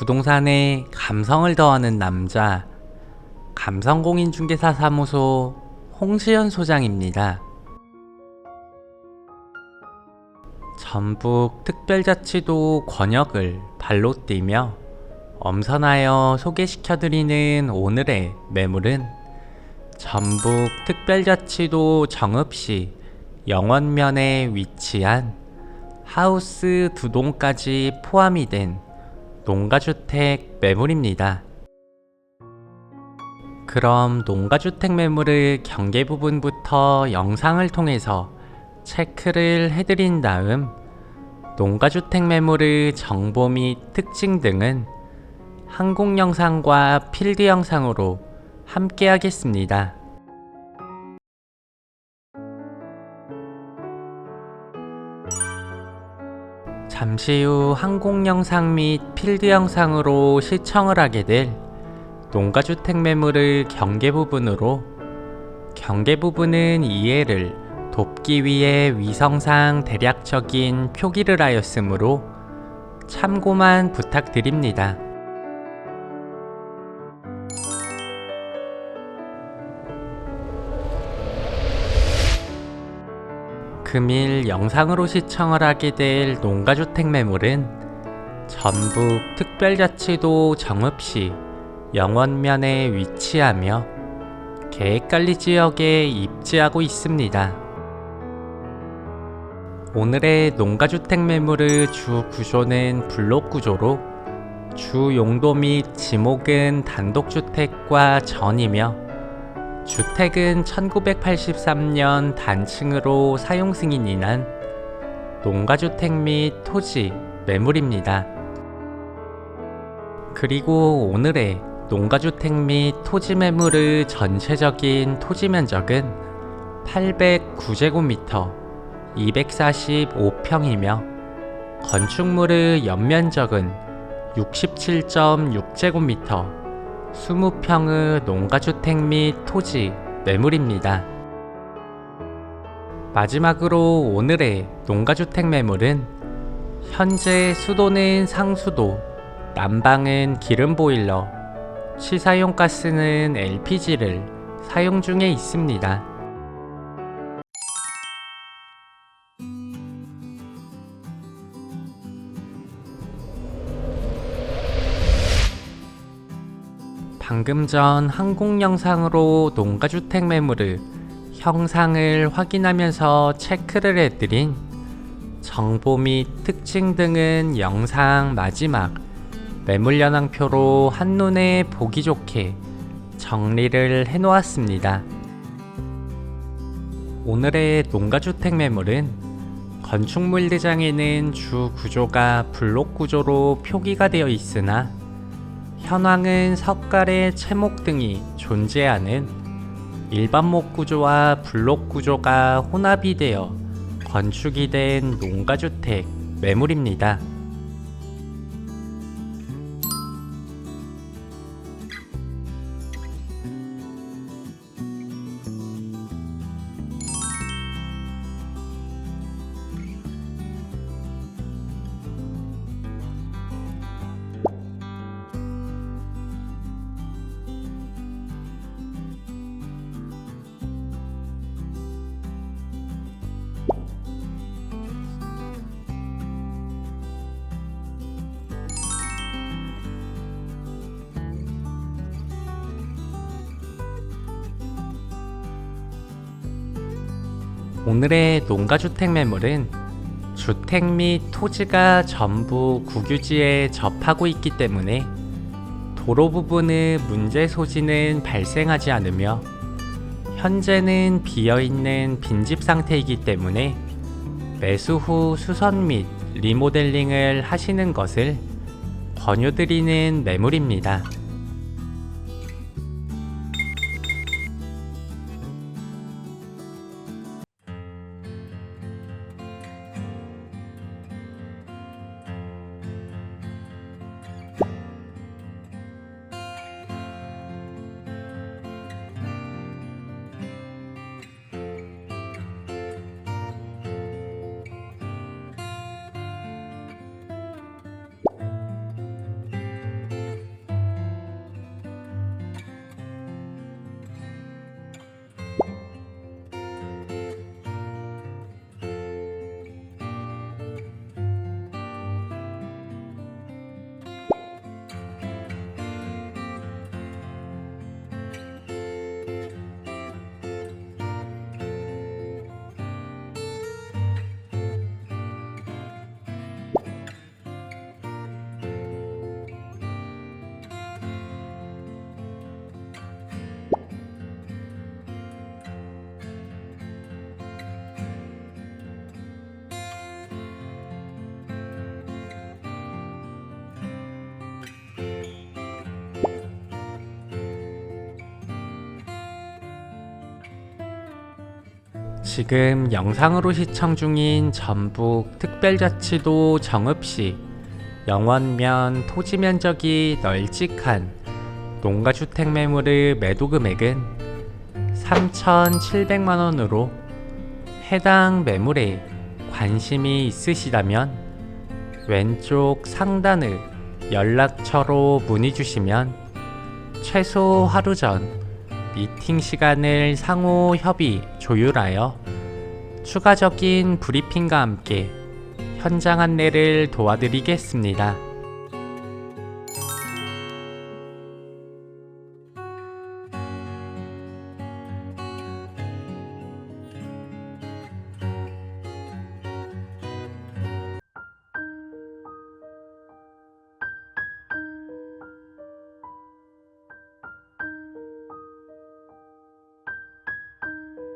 부동산에 감성을 더하는 남자 감성공인중개사 사무소 홍시연 소장입니다. 전북 특별자치도 권역을 발로 뛰며 엄선하여 소개시켜드리는 오늘의 매물은 전북 특별자치도 정읍시 영원면에 위치한 하우스 두 동까지 포함이 된 농가주택 매물입니다. 그럼 농가주택 매물의 경계 부분부터 영상을 통해서 체크를 해드린 다음 농가주택 매물의 정보 및 특징 등은 항공 영상과 필드 영상으로 함께 하겠습니다. 잠시 후 항공 영상 및 필드 영상으로 시청을 하게 될 농가주택 매물의 경계 부분으로 경계 부분은 이해를 돕기 위해 위성상 대략적인 표기를 하였으므로 참고만 부탁드립니다. 금일 영상으로 시청을 하게 될 농가주택 매물은 전북 특별자치도 정읍시 영원면에 위치하며 계획관리 지역에 입지하고 있습니다. 오늘의 농가주택 매물의 주 구조는 블록 구조로 주 용도 및 지목은 단독주택과 전이며 주택은 1983년 단층으로 사용 승인이 난 농가주택 및 토지 매물입니다. 그리고 오늘의 농가주택 및 토지 매물의 전체적인 토지 면적은 809제곱미터 245평이며 건축물의 연면적은 67.6제곱미터 20평의 농가주택 및 토지 매물입니다. 마지막으로 오늘의 농가주택 매물은 현재 수도는 상수도, 난방은 기름 보일러, 시사용 가스는 LPG를 사용 중에 있습니다. 방금 전 항공 영상으로 농가주택 매물의 형상을 확인하면서 체크를 해드린 정보 및 특징 등은 영상 마지막 매물 연항표로 한눈에 보기 좋게 정리를 해놓았습니다. 오늘의 농가주택 매물은 건축물 대장에는 주 구조가 블록 구조로 표기가 되어 있으나 현황은 석가래 채목 등이 존재하는 일반목 구조와 블록 구조가 혼합이 되어 건축이 된 농가주택 매물입니다. 오늘의 농가주택 매물은 주택 및 토지가 전부 국유지에 접하고 있기 때문에 도로 부분의 문제 소지는 발생하지 않으며 현재는 비어있는 빈집 상태이기 때문에 매수 후 수선 및 리모델링을 하시는 것을 권유드리는 매물입니다. 지금 영상으로 시청 중인 전북 특별자치도 정읍시. 영원면 토지 면적이 널찍한 농가주택 매물의 매도 금액은 3,700만 원으로 해당 매물에 관심이 있으시다면 왼쪽 상단의 연락처로 문의 주시면 최소 하루 전 미팅 시간을 상호 협의 조율하여 추가적인 브리핑과 함께 현장 안내를 도와드리겠습니다.